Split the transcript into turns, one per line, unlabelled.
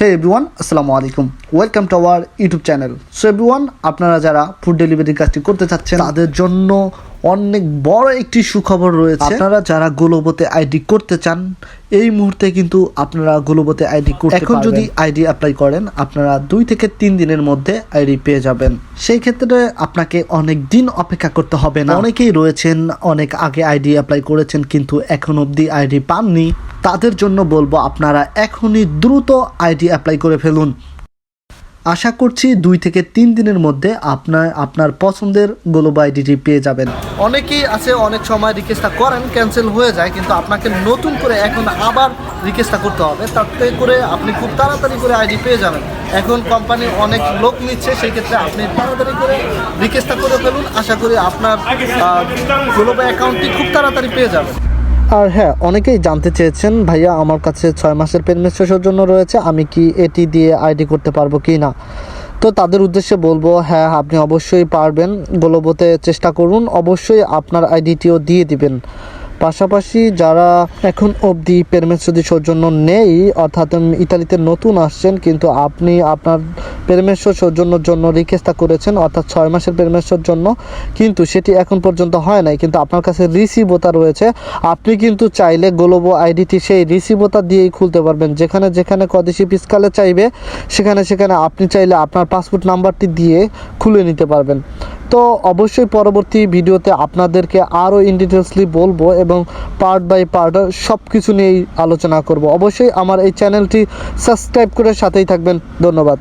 হে everyone আসসালামু আলাইকুম welcome to our YouTube channel so everyone আপনারা যারা ফুড ডেলিভারির কাজটি করতে চাচ্ছেন তাদের জন্য অনেক বড় একটি সুখবর রয়েছে। আপনারা যারা গ্লোবোতে আইডি করতে চান এই মুহূর্তে কিন্তু আপনারা গ্লোবোতে আইডি করতে এখন যদি আইডি অ্যাপ্লাই করেন আপনারা দুই থেকে তিন দিনের মধ্যে আইডি পেয়ে যাবেন। সেই ক্ষেত্রে আপনাকে অনেক দিন অপেক্ষা করতে হবে না। অনেকেই রয়েছেন অনেক আগে আইডি অ্যাপ্লাই করেছেন কিন্তু এখন অবধি আইডি পাননি। তাদের জন্য বলব আপনারা এখনই দ্রুত আইডি অ্যাপ্লাই করে ফেলুন। আশা করছি দুই থেকে তিন দিনের মধ্যে আপনার আপনার পছন্দের গ্লোব আইডিটি পেয়ে যাবেন। অনেকেই আছে, অনেক সময় রিকোয়েস্টটা করেন ক্যান্সেল হয়ে যায়, কিন্তু আপনাকে নতুন করে এখন আবার রিকোয়েস্টটা করতে হবে। তাতে করে আপনি খুব তাড়াতাড়ি করে আইডি পেয়ে যাবেন। এখন কোম্পানি অনেক লোক নিচ্ছে, সেই ক্ষেত্রে আপনি তাড়াতাড়ি করে রিকোয়েস্টটা করে ফেলুন। আশা করি আপনার গ্লোব অ্যাকাউন্টটি খুব তাড়াতাড়ি পেয়ে যাবেন। আর হ্যাঁ অনেকেই জানতে চেয়েছেন, ভাইয়া, আমার কাছে ছয় মাসের পেনমেন্ট শেষের জন্য রয়েছে, আমি কি এটি দিয়ে আইডি করতে পারব কি না? তো তাদের উদ্দেশ্যে বলব হ্যাঁ আপনি অবশ্যই পারবেন। গোলবোতে চেষ্টা করুন, অবশ্যই আপনার আইডিটিও দিয়ে দিবেন। পাশাপাশি যারা এখন অবধি পেরমেন্টসদি সৌজন্য নেই, অর্থাৎ ইতালিতে নতুন আসছেন, কিন্তু আপনি আপনার পেরমেন্টস সৌজন্যর জন্য রিকোয়েস্টটা করেছেন, অর্থাৎ ছয় মাসের পেরমেন্টসের জন্য। কিন্তু সেটি এখন পর্যন্ত হয় নাই, কিন্তু আপনার কাছে রিসিভোতা রয়েছে। আপনি কিন্তু চাইলে গ্লোবো আইডিটি সেই রিসিভোতা দিয়েই খুলতে পারবেন। যেখানে যেখানে কদেশি পিসকালে চাইবে, সেখানে সেখানে আপনি চাইলে আপনার পাসপোর্ট নাম্বারটি দিয়ে খুলে নিতে পারবেন। তো অবশ্যই পরবর্তী ভিডিওতে আপনাদেরকে আরও ইন ডিটেলসলি বলব এবং পার্ট বাই পার্ট সব কিছু নিয়েই আলোচনা করব। অবশ্যই আমার এই চ্যানেলটি সাবস্ক্রাইব করে সাথেই থাকবেন। ধন্যবাদ।